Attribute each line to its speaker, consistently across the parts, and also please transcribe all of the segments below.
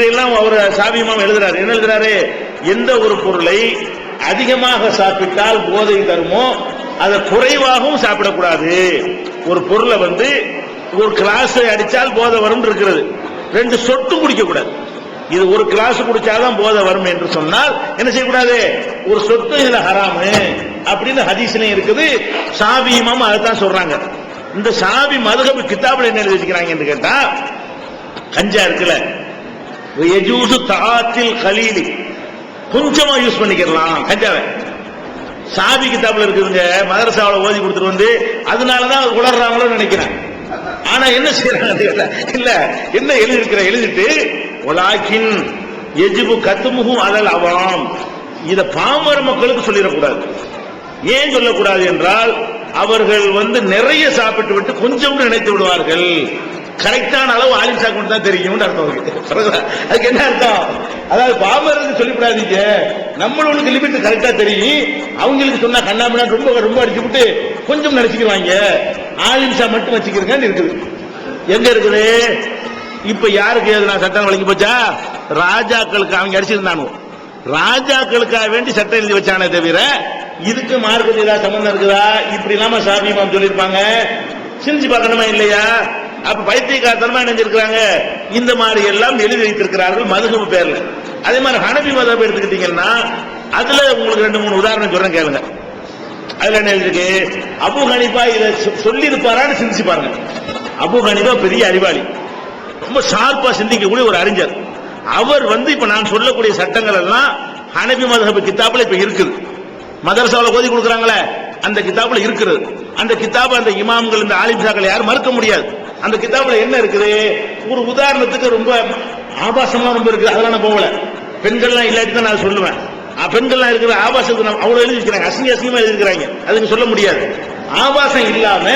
Speaker 1: இதையெல்லாம் அவர் சாவியமாக எழுதுறாரு. என்ன எழுதுறாரு? எந்த ஒரு பொருளை அதிகமாக சாப்பிட்டால் போதை தருமோ அதை குறைவாகவும் சாப்பிடக்கூடாது. ஒரு பொருளை வந்து ஒரு கிளாஸ் அடிச்சால் போதை வரும் இருக்கிறது. ரெண்டு சொட்டு குடிக்க கூடாது இது ஒரு கிளாஸ் குடிச்சாதான் போதை வரும் என்று சொன்னால் என்ன செய்யக்கூடாது? ஒரு சொட்டு இதுல ஹராமு அப்படின்னு ஹதீஸ்லயும் இருக்குது. சாவி இமாம் அதைத்தான் சொல்றாங்க. இந்த சாபி மதுகபு கிதாபில் என்ன எழுதி வச்சுக்கிறாங்க என்று கேட்டா கஞ்சா இருக்குல்ல எஜூசு தாத்தில் கலீலி கொஞ்சமா யூஸ் பண்ணிக்கலாம் கஞ்சாவை. சாவி கிதாப்ல இருக்குதுங்க மதரசாவில் ஓதி கொடுத்துட்டு வந்து அதனாலதான் அது உளர்றாங்களோ நினைக்கிறேன். ஆனா என்ன செய்யறாங்க இல்ல என்ன எழுதிருக்கிற எழுதிட்டு ஒலாக்கின் எஜிபு கத்துமுகும் அதல் அவாம். இத பாமர மக்களுக்கு சொல்லிடக்கூடாது. ஏன் சொல்லக்கூடாது என்றால் அவர்கள் வந்து நிறைய சாப்பிட்டு விட்டு கொஞ்சம் நினைத்து விடுவார்கள். கரெக்டான அளவு ஆலிம் சாக்கு தான் தெரியும் அர்த்தம் அதுக்கு. என்ன அர்த்தம்? அதாவது பாமருக்கு சொல்லிவிடாதீங்க. நம்மளுக்கு லிமிட் கரெக்டா தெரியும். அவங்களுக்கு சொன்னா கண்ணாமினா ரொம்ப ரொம்ப அடிச்சு விட்டு கொஞ்சம் நினைச்சுக்குவாங்க ஆலிம்சா மட்டும் வச்சுக்கிறீங்கன்னு இருக்குது. எங்க இருக்குது? இப்ப யாருக்கு எதுனா சட்டம் வழங்கி போச்சா? ராஜாக்களுக்கு அவங்க அடிச்சிருந்தானு? ராஜாக்களுக்காக வேண்டி சட்டம் எழுதி வச்சானே தவிர இதுக்கு மார்க்கத்து ஏதாவது சம்பந்தம் இருக்குதா? இப்படி இல்லாம சாமியமாம் சொல்லியிருப்பாங்க. சிந்திச்சு பார்க்கணுமா இல்லையா? அப்ப பைத்தியக்காரத்தனமா நினைஞ்சிருக்கிறாங்க? இந்த மாதிரி எல்லாம் எழுதி வைத்திருக்கிறார்கள் மதுகபு பேர்ல. அதே மாதிரி ஹனபி மதம் எடுத்துக்கிட்டீங்கன்னா அதுல உங்களுக்கு ரெண்டு மூணு உதாரணம் சொல்றேன் கேளுங்க. அதுல என்ன எழுதிருக்கு அபு கணிப்பா இதை சொல்லி இருப்பாரான்னு சிந்திச்சு பாருங்க. அபு ஹனிஃபா பெரிய அறிவாளி. ரொம்ப ஷார்ப்பா சிந்திக்கக்கூடிய ஒரு அறிஞர். அவர் வந்து இப்ப நான் சொல்லக்கூடிய சட்டங்கள் எல்லாம் ஹனபி மதஹபு கித்தாப்புல இப்ப இருக்குது. மதரசாவில் ஓதி கொடுக்குறாங்களே அந்த கிதாபுல இருக்குது. அந்த கிதாபு அந்த இமாம்கள் இந்த ஆலிம்சாக்கள் யாரும் மறுக்க முடியாது. அந்த கிதாபுல என்ன இருக்குது? ஒரு உதாரணத்துக்கு ரொம்ப ஆபாசமா ரொம்ப இருக்குது. அதெல்லாம் நான் போகல. பெண்கள்லாம் இல்லாட்டி தான் நான் சொல்லுவேன். பெண்கள்லாம் இருக்கிற ஆபாசத்துக்கு நான் அவ்வளோ எழுதி இருக்கிறாங்க அசிங்க அசிங்கமா எழுதிருக்கிறாங்க அதுக்கு சொல்ல முடியாது. ஆபாசம் இல்லாம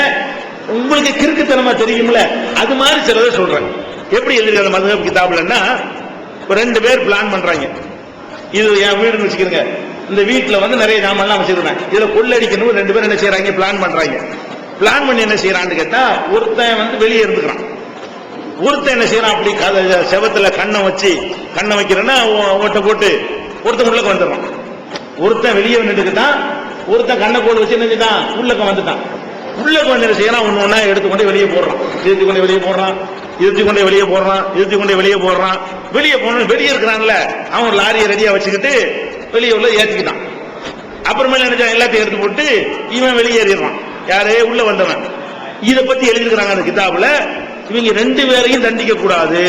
Speaker 1: உங்களுக்கு கிறுக்குத்தனமா தெரியும்ல? அது மாதிரி சிலதை சொல்றேன் எப்படி எழுதிருக்காங்க மதுகப் கிதாபுலன்னா இப்ப ரெண்டு பேர் பிளான் பண்றாங்க. இது என் வீடுன்னு வச்சுக்கிறேங்க இந்த வீட்டில் வந்து நிறைய ஜாமான்லாம் வச்சிருக்கேன் இதில் கொள்ளடிக்கணும். ரெண்டு பேரும் என்ன செய்யறாங்க பிளான் பண்றாங்க. பிளான் பண்ணி என்ன செய்யறான்னு கேட்டா ஒருத்தன் வந்து வெளியே இருந்துக்கிறான். ஒருத்தன் என்ன செய்யறான் அப்படி செவத்துல கண்ணை வச்சு கண்ணை வைக்கிறேன்னா ஓட்ட போட்டு ஒருத்தன் உள்ளக்க வந்துடுறான். ஒருத்தன் வெளியே வந்துட்டுக்கிட்டான் ஒருத்தன் கண்ணை போட்டு வச்சு என்ன செஞ்சான் உள்ளக்க வந்துட்டான். உள்ளக்க வந்து என்ன செய்யறான்? ஒண்ணு ஒண்ணா எடுத்து கொண்டு வெளியே போடுறான். இழுத்து கொண்டு வெளியே போடுறான் இழுத்து கொண்டு வெளியே போடுறான் இழுத்து கொண்டு வெளியே போடுறான். வெளியே போன வெளியே இருக்கிறான்ல அவன் ஒரு லாரியை ரெடியா வச்சுக்கிட்டு வெளியே உள்ள ஏற்றிக்கிட்டான் அப்புறமேல என்ன எல்லாத்தையும் எடுத்து போட்டு இவன் வெளியேறிடுறான். யாரே உள்ள வந்தவன். இத பத்தி எழுதியிருக்கிறாங்க அந்த கிதாபுல. இவங்க ரெண்டு பேரையும் தண்டிக்க கூடாது.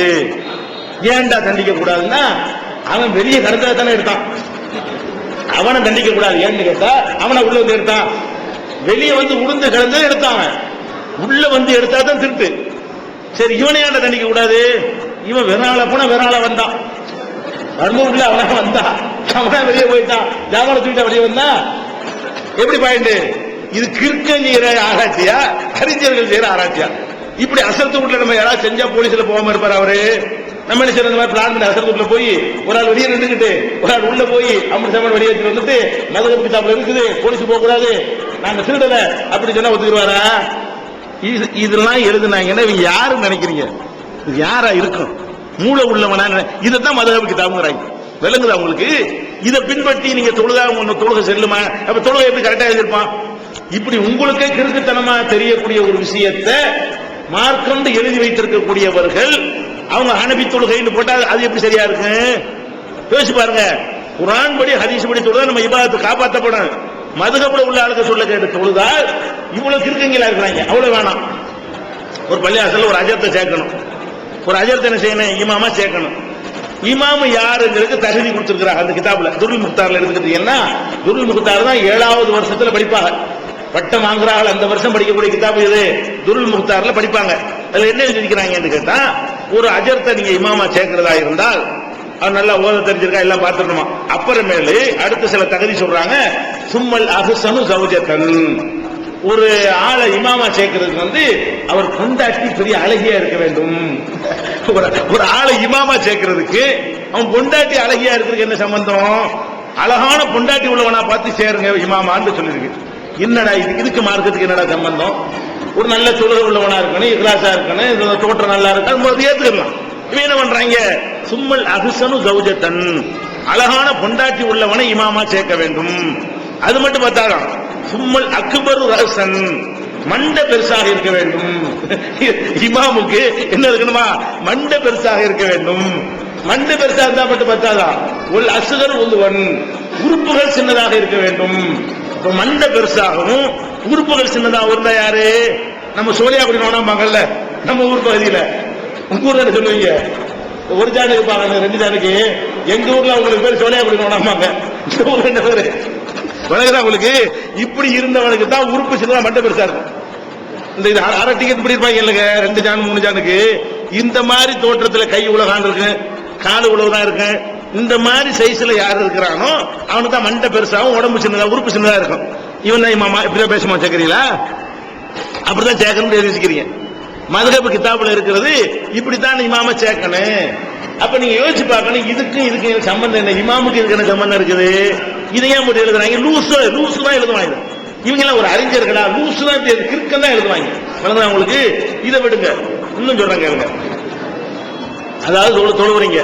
Speaker 1: ஏன்டா தண்டிக்க கூடாதுன்னா அவன் வெளியே கடத்தல தானே எடுத்தான் அவனை தண்டிக்க கூடாது. ஏன்னு கேட்டா அவனை உள்ள வந்து எடுத்தான். வெளியே வந்து உளுந்து கிடந்து எடுத்தான் அவன். உள்ள வந்து எடுத்தா தான் திருட்டு. சரி இவனை ஏன்டா தண்டிக்க கூடாது? இவன் வெறால போனா வெறால வந்தான். வரும்போது அவனா வந்தான். அவனா வெளியே போயிட்டான். ஜாமான தூக்கிட்டா வெளியே வந்தா எப்படி பாயிண்ட் இது கிறுக்கன் ஆராய்ச்சியா? அறிஞர்கள் செய்யற ஆராய்ச்சியா? இப்படி அசத்து வீட்டுல நம்ம யாராவது செஞ்சா போலீஸ்ல போகாம இருப்பார் அவரு? நம்ம என்ன மாதிரி பிளான் பண்ணி அசத்து வீட்டுல போய் ஒரு ஆள் வெளியே நின்றுக்கிட்டு ஒரு ஆள் உள்ள போய் அம்மன் சாமான் வெளியே வச்சுட்டு வந்துட்டு மதுரை சாப்பிட இருக்குது போலீஸ் போக கூடாது நாங்க திருடல அப்படி சொன்னா ஒத்துக்குருவாரா இது- இதெல்லாம் எழுதுனாங்கன்னா இவங்க யாருன்னு நினைக்கிறீங்க? இது யாரா இருக்கும்? மூளை உள்ளவனா இதைத்தான் மதுரபு கிதாபுங்கிறாங்க. விளங்குதா உங்களுக்கு? இதை பின்பற்றி நீங்க தொழுதா ஒன்று தொழுகை செல்லுமா? அப்ப தொழுகை எப்படி கரெக்டா எழுதிருப்பான் இப்படி உங்களுக்கே கிறுக்குத்தனமாக தெரியக்கூடிய ஒரு விஷயத்தை மார்க்கம் எழுதி வைத்திருக்கக்கூடியவர்கள் அவங்க ஹனபி தொழுகைன்னு போட்டால் அது எப்படி சரியா இருக்கு? யோசிச்சு பாருங்க. குரான் படி ஹதீஸ் படி தொழுதா நம்ம இபாதத்தை காப்பாற்றப்படும் மதுகப்பட உள்ள ஆளுக்கு சொல்ல கேட்டு தொழுதால் இவ்வளவு கிறுக்கங்களா இருக்கிறாங்க. அவ்வளவு வேணாம். ஒரு பள்ளியாசல்ல ஒரு அஜத்தை சேர்க்கணும். ஒரு அஜத்தை என்ன செய்யணும்? இமாமா சேர்க்கணும். இமாமு யாருங்கிறது தகுதி கொடுத்திருக்கிறாங்க அந்த கிதாபில். துருள் முக்தார்ல எடுத்துக்கிட்டீங்கன்னா துருள் முக்தார் தான் ஏழாவது வருஷத்துல படிப்பாங்க. பட்டம் வாங்குறாள் அந்த வருஷம் படிக்கக்கூடிய கிதாபு இது. துருள் முக்தார்ல படிப்பாங்க. அதுல என்ன எழுதிக்கிறாங்கன்னு கேட்டா ஒரு அஜர்த்தை நீங்க இமாமா சேர்க்கிறதா இருந்தால் அவர் நல்லா ஓத தெரிஞ்சிருக்கா எல்லாம் பார்த்துடணுமா அப்புறமேலு அடுத்த சில தகுதி சொல்றாங்க சும்மல் அகசனு சௌஜத்தன். ஒரு ஆளை இமாமா சேர்க்கறதுக்கு வந்து அவர் பொண்டாட்டி பெரிய அழகியா இருக்க வேண்டும். ஒரு ஒரு ஆளை இமாமா சேர்க்கறதுக்கு அவன் பொண்டாட்டி அழகியா இருக்கிறதுக்கு என்ன சம்பந்தம்? அழகான பொண்டாட்டி உள்ளவனா பார்த்து சேருங்க இமாமான்னு சொல்லியிருக்கு. என்னடா இது? இதுக்கு மார்க்கத்துக்கு என்னடா சம்பந்தம்? ஒரு நல்ல தொழுக உள்ளவனா இருக்கணும் இகலாசா இருக்கணும் இந்த தோற்றம் நல்லா இருக்கணும் ஏத்துக்கலாம் இவன் என்ன பண்றாங்க? சும்மல் அகுசனு கௌஜத்தன் அழகான பொண்டாட்டி உள்ளவனை இமாமா சேர்க்க வேண்டும். அது மட்டும் பார்த்தாராம் சும்மல் அக்பரு ரஹசன். மண்ட பெருசாக இருக்க வேண்டும். இமாமுக்கு என்ன இருக்கணுமா? மண்ட பெருசாக இருக்க வேண்டும். மண்ட பெருசாக இருந்தா மட்டும் பத்தாதா உள் அசுகர் உந்துவன் உறுப்புகள் சின்னதாக இருக்க வேண்டும். அப்ப மண்டை பெருசாகவும் உறுப்புகள் சின்னதாக இருந்தா யாரு? நம்ம சோழியாக்குடி நோனாம்பாங்கல்ல நம்ம ஊர் பகுதியில. உங்க ஊர் தானே சொல்லுவீங்க? ஒரு ஜானுக்கு பாருங்க ரெண்டு ஜானுக்கு எங்க ஊர்ல உங்களுக்கு பேர் சோழியாக்குடி நோனாம்பாங்க இந்த ஊர்ல என்ன பேரு? வழங்குதா உங்களுக்கு? இப்படி இருந்தவனுக்கு தான் உறுப்பு சின்னதா மண்டை பெருசா இருக்கும். இந்த இது அரை டிக்கெட் இப்படி இருப்பாங்க இல்லைங்க ரெண்டு ஜான் மூணு ஜானுக்கு இந்த மாதிரி தோற்றத்துல கை உலகான் இருக்கு காலு உழவுதான் இருக்கு. இந்த மாதிரி சைஸ்ல யார் இருக்கிறானோ அவனுக்கு தான் மண்டை பெருசாகவும் உடம்பு சின்னதா உறுப்பு சின்னதா இருக்கும். இவன் தான் இப்படிதான் பேசுமா சேர்க்கிறீங்களா அப்படிதான் சேர்க்கணும்னு யோசிக்கிறீங்க. வச்சுக்கிறீங்க மதுகப்பு கிதாபுல இருக்கிறது இப்படித்தான் இமாம சேர்க்கணும். அப்ப நீங்க யோசிச்சு பார்க்கணும் இதுக்கும் இதுக்கு சம்பந்தம் என்ன? இமாமுக்கு இதுக்கு என்ன சம்பந்தம் இருக்குது? இதை ஏன் போட்டு எழுதுறாங்க? லூசு லூசு தான் எழுதுவாங்க. இவங்க எல்லாம் ஒரு அறிஞர்களா? லூசு தான் தெரியுது கிறுக்கம் தான் எழுதுவாங்க. வழங்குதா உங்களுக்கு இதை விடுங்க. இன்னும் சொல்றாங்க இவங்க அதாவது தொழு தொழுவுறீங்க.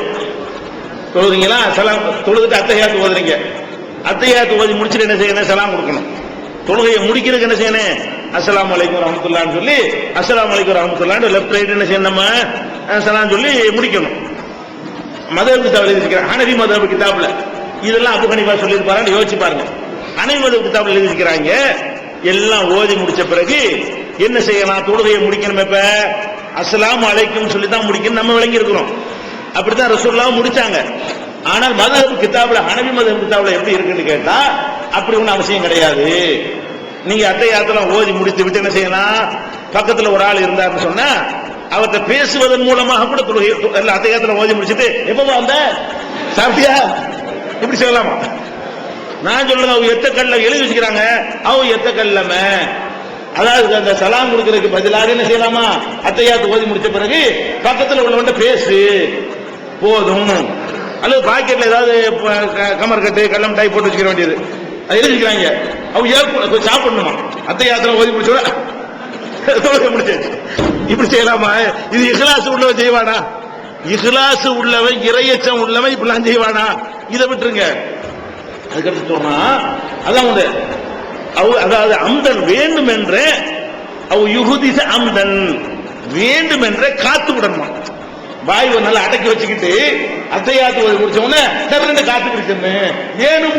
Speaker 1: தொழுதுங்களா? சலாம் தொழுதுட்டு அத்தையாத்து ஓதுறீங்க. அத்தையாத்து ஓதி முடிச்சுட்டு என்ன செய்யணும்? சலாம் கொடுக்கணும். தொழுகையை முடிக்கிறதுக்கு என்ன செய்யணும்? அஸ்லாம் அலைக்கும் ரஹமத்துல்லான்னு சொல்லி அஸ்லாம் வலைக்கும் ரஹமத்துல்லான்னு லெஃப்ட் ரைட் என்ன செய்யணும் நம்ம? சலாம் சொல்லி முடிக்கணும். மதம் கிதாப் எழுதிருக்கிறேன் ஹனவி மதம் கிதாப்ல இதெல்லாம் அபு ஹனிஃபா சொல்லியிருப்பாரு யோசிச்சு பாருங்க. அனை மதம் கிதாப்ல எழுதிருக்கிறாங்க எல்லாம் ஓதி முடிச்ச பிறகு என்ன செய்யலாம்? தொழுகையை முடிக்கணும் இப்ப. அஸ்லாம் அலைக்கும் சொல்லி தான் முடிக்கணும். நம்ம விளங்கி இருக்கிறோம் அப்படித்தான் ரசூல்லாவும் முடிச்சாங்க. ஆனால் மதஹப் கிதாபுல ஹனவி மதஹப் கிதாபுல எப்படி இருக்குன்னு கேட்டா அப்படி ஒன்றும் அவசியம் கிடையாது. நீங்க அத்தையாத்தெல்லாம் ஓதி முடித்து விட்டு என்ன செய்யலாம்? பக்கத்துல ஒரு ஆள் இருந்தாருன்னு சொன்னா அவர்கிட்ட பேசுவதன் மூலமாக கூட தொழுகை இல்ல ஓதி முடிச்சிட்டு எப்ப வந்த சாப்பிட்டியா? இப்படி சொல்லலாமா? நான் சொல்றது அவங்க எத்த கல்ல எழுதி வச்சுக்கிறாங்க. அவங்க எத்த கல்லம அதாவது அந்த சலாம் கொடுக்கறதுக்கு பதிலாக என்ன செய்யலாமா? அத்தையாத்து ஓதி முடிச்ச பிறகு பக்கத்துல உள்ளவன்ட்ட பேசு. போதும். அல்லது பாக்கெட்ல ஏதாவது ப- க- கமர் கட்டு கல்லம் டாய் போட்டு வச்சுக்க வேண்டியது. அது எழுதிக்கிறாங்க அவங்க சாப்பிடணுமா? கொஞ்சம் யாத்திரை ஓதி முடிச்சோட முடிச்சாச்சு. இப்படி செய்யலாமா? இது இஹ்லாசு உள்ளவன் செய்வானா? இஹ்லாசு உள்ளவன் இறையச்சம் உள்ளவன் இப்படிலாம் செய்வானா? இதை விட்டுருங்க. அதுக்கடுத்து சொன்னா அதான் உண்டு. அவ அதாவது அம்தன் வேண்டும் என்று அவ யுகுதிச அம்தன் வேண்டும் என்ற காத்து விடணுமா வாய் ஒரு நல்லா அடக்கி வச்சுக்கிட்டு அத்தையாத்து ஒரு முடிச்ச உடனே ரெண்டு காத்து குடிக்கணும் ஏனும்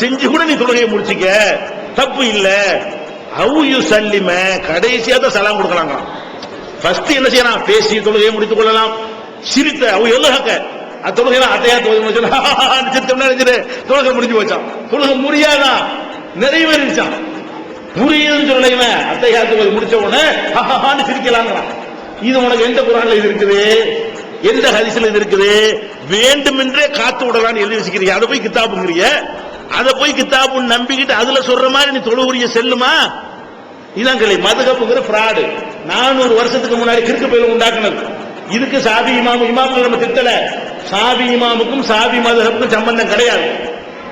Speaker 1: செஞ்சு கூட நீ தொழுகையை முடிச்சிக்க. தப்பு இல்ல. அவு யு சல்லிம கடைசியா தான் சலாம் கொடுக்கலாங்க ஃபர்ஸ்ட் என்ன செய்யலாம்? பேசி தொழுகையை முடித்துக் கொள்ளலாம். சிரித்த அவ எழுஹக்க அந்த தொழுகையெல்லாம் அத்தையா தொழுகை முடிச்சு சிரித்தோம்னா நினைச்சிட்டு தொழுகை முடிஞ்சு போச்சான் தொழுகை முடியாதான் நிறைவேறிச்சான் புரியுதுன்னு சொல்லல இவன் அத்தையா தொழுகை முடிச்ச உடனே சிரிக்கலாங்கிறான் இது உனக்கு எந்த குரான்ல இது இருக்குது? எந்த ஹரிசில் இது இருக்குது? வேண்டுமென்றே காத்து விடலான்னு எழுதி வச்சுக்கிறீங்க. அதை போய் கித்தாப்புங்கிறீங்க அதை போய் கித்தாப்புன்னு நம்பிக்கிட்டு அதுல சொல்ற மாதிரி நீ தொழுவுரிய செல்லுமா? இதான் கிளை மதுகப்புங்கிற ஃப்ராடு நானூறு வருஷத்துக்கு முன்னாடி கிறுக்கு பயிலும் உண்டாக்குனது. இதுக்கு சாபி இமாமு இமாம்கள் நம்ம திட்டல. சாபி இமாமுக்கும் சாபி மதுஹப்புக்கும் சம்பந்தம் கிடையாது.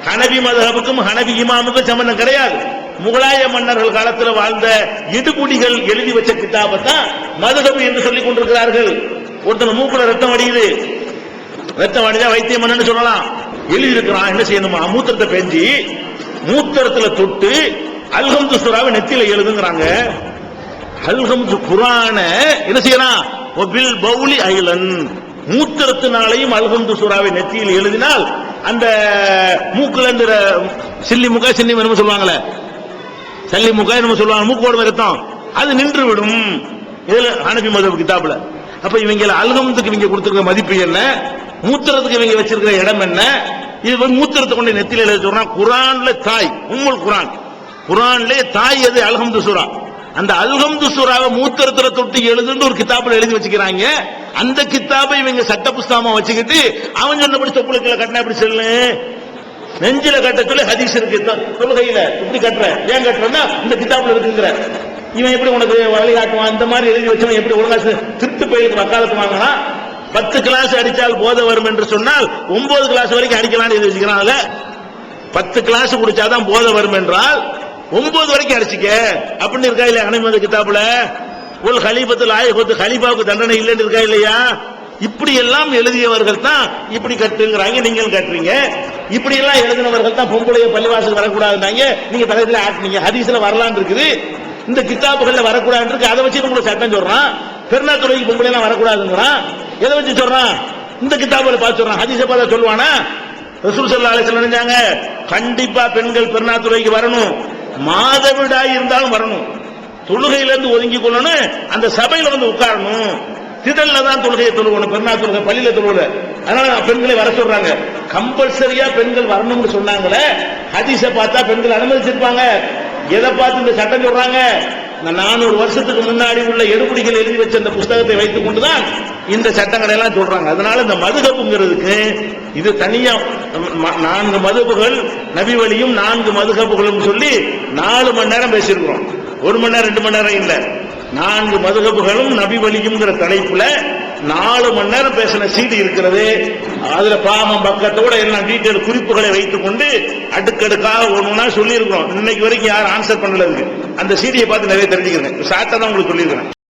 Speaker 1: ஹனபி மதுகப்புக்கும் ஹனபி இமாமுக்கும் சம்பந்தம் கிடையாது. முகலாய மன்னர்கள் காலத்தில் வாழ்ந்த இடுகுடிகள் எழுதி வச்ச கிதாபத்தான் மதுஹப் என்று சொல்லிக் கொண்டிருக்கிறார்கள். ஒருத்தன் மூக்குல ரத்தம் வடியுது ரத்தம் வடிதா வைத்தியம் சொல்லலாம். எழுதி இருக்கிறான் என்ன செய்யணுமா? மூத்திரத்தை பெஞ்சி மூத்திரத்துல தொட்டு அல்ஹம்து சுறாவை நெத்தியில எழுதுங்கிறாங்க. அல்ஹம்து குரான என்ன செய்யறான் ஒபில் பவுலி ஐலன். மூத்திரத்தினாலையும் அல்ஹம்து சுறாவை நெத்தியில் எழுதினால் அந்த மூக்குல இருந்து சில்லி முகா சின்னி சொல்லுவாங்களே சல்லி முக்காய் நம்ம சொல்லுவாங்க. மூக்கோடு ரத்தம். அது நின்று விடும் இதுல ஹனபி மதம் கிதாப்ல. அப்ப இவங்க அல்கமத்துக்கு இவங்க கொடுத்துருக்க மதிப்பு என்ன? மூத்திரத்துக்கு இவங்க வச்சிருக்கிற இடம் என்ன? இது வந்து மூத்திரத்தை கொண்டு நெத்தில எழுத சொல்றான். குரான்ல தாய் உம்முல் குரான். குரான்ல தாய் எது? அல்ஹம்து சூரா. அந்த அல்ஹம்து சூறாவை மூத்திரத்துல தொட்டு எழுதுன்னு ஒரு கிதாப்ல எழுதி வச்சுக்கிறாங்க. அந்த கித்தாபை இவங்க சட்ட புஸ்தகமா வச்சுக்கிட்டு அவன் சொன்னபடி சொப்புல கட்டினா எப்படி சொல்லு நெஞ்சில கட்ட சொல்லி ஹதீஸ் இருக்கு. சொல்லு தொழுகையில இப்படி கட்டுற ஏன் கட்டுறேன்னா இந்த கிதாப்ல இருக்குங்கிற. இவன் எப்படி உனக்கு வழிகாட்டுவான்? இந்த மாதிரி எழுதி வச்சவன் எப்படி ஒழுங்கா செ- திருட்டு பயிலுக்கு வக்காலத்து வாங்கினா பத்து கிளாஸ் அடிச்சால் போத வரும் என்று சொன்னால் ஒன்பது கிளாஸ் வரைக்கும் அடிக்கலாம்னு எழுதி வச்சுக்கிறான் அதுல. பத்து கிளாஸ் குடிச்சாதான் போத வரும் என்றால் ஒன்பது வரைக்கும் அடிச்சுக்க. அப்படின்னு இருக்கா இல்லையா? அனுமதி கிதாபுல? உல் ஹலீபத்தில் ஆயகத்து ஹலீபாவுக்கு தண்டனை இல்லைன்னு இருக்கா இல்லையா? இப்படி எல்லாம் எழுதியவர்கள் தான் இப்படி கட்டுங்கிறாங்க நீங்கள் கட்டுறீங்க இப்படி எல்லாம் எழுதினவர்கள் தான் பொம்பளைய பள்ளிவாசல் வரக்கூடாதுனாங்க நீங்க தலையில ஆட்டினீங்க ஹதீஸ்ல வரலான்னு இருக்குது. இந்த கித்தாபுகள்ல வரக்கூடாது இருக்கு. அதை வச்சு உங்களுக்கு சட்டம் சொல்றான். பெருநாத்துறைக்கு பொம்பளை எல்லாம் வரக்கூடாதுங்கிறான். எதை வச்சு சொல்றான்? இந்த கித்தாபுல பார்த்து சொல்றான். ஹதீஸை பார்த்தா சொல்லுவானா? ரசூல் சல்லா அலிஸ்லாம் நினைச்சாங்க கண்டிப்பா பெண்கள் பெருநாத்துறைக்கு வரணும். மாதவிடாய் இருந்தாலும் வரணும். தொழுகையில இருந்து ஒதுங்கி கொள்ளணும். அந்த சபையில வந்து உட்காரணும். திடல்ல தான் தொழுகையை தொழுவணும் பெருநா தொழுகை பள்ளியில தொழுவல. அதனால பெண்களை வர சொல்றாங்க. கம்பல்சரியா பெண்கள் வரணும்னு சொன்னாங்களே ஹதீஸை பார்த்தா பெண்கள் அனுமதிச்சிருப்பாங்க. எதை பார்த்து இந்த சட்டம் சொல்றாங்க? இந்த நானூறு வருஷத்துக்கு முன்னாடி உள்ள எடுபடிகள் எழுதி வச்ச அந்த புஸ்தகத்தை வைத்துக் கொண்டுதான் இந்த சட்டங்களை எல்லாம் சொல்றாங்க. அதனால இந்த மதுகப்புங்கிறதுக்கு இது தனியா நான்கு மதுபுகள் நபி வழியும் நான்கு மதுகப்புகளும் சொல்லி நாலு மணி நேரம் பேசியிருக்கிறோம். ஒரு மணி நேரம் ரெண்டு மணி நேரம் இல்லை. நான்கு மதுகபுகளும் நபி வழியும்ங்கிற தலைப்புல நாலு மணி நேரம் பேசின சீடு இருக்கிறது. அதுல பாமம் பக்கத்தோட எல்லாம் டீட்டெயில் குறிப்புகளை வைத்துக் கொண்டு அடுக்கடுக்காக ஒண்ணுனா சொல்லியிருக்கிறோம். இன்னைக்கு வரைக்கும் யாரும் ஆன்சர் பண்ணல அந்த சீடியை பார்த்து நிறைய தெரிஞ்சுக்கிறேன். ஷார்ட்டா தான் உங்களுக்கு சொல்லியிருக்கிறேன்.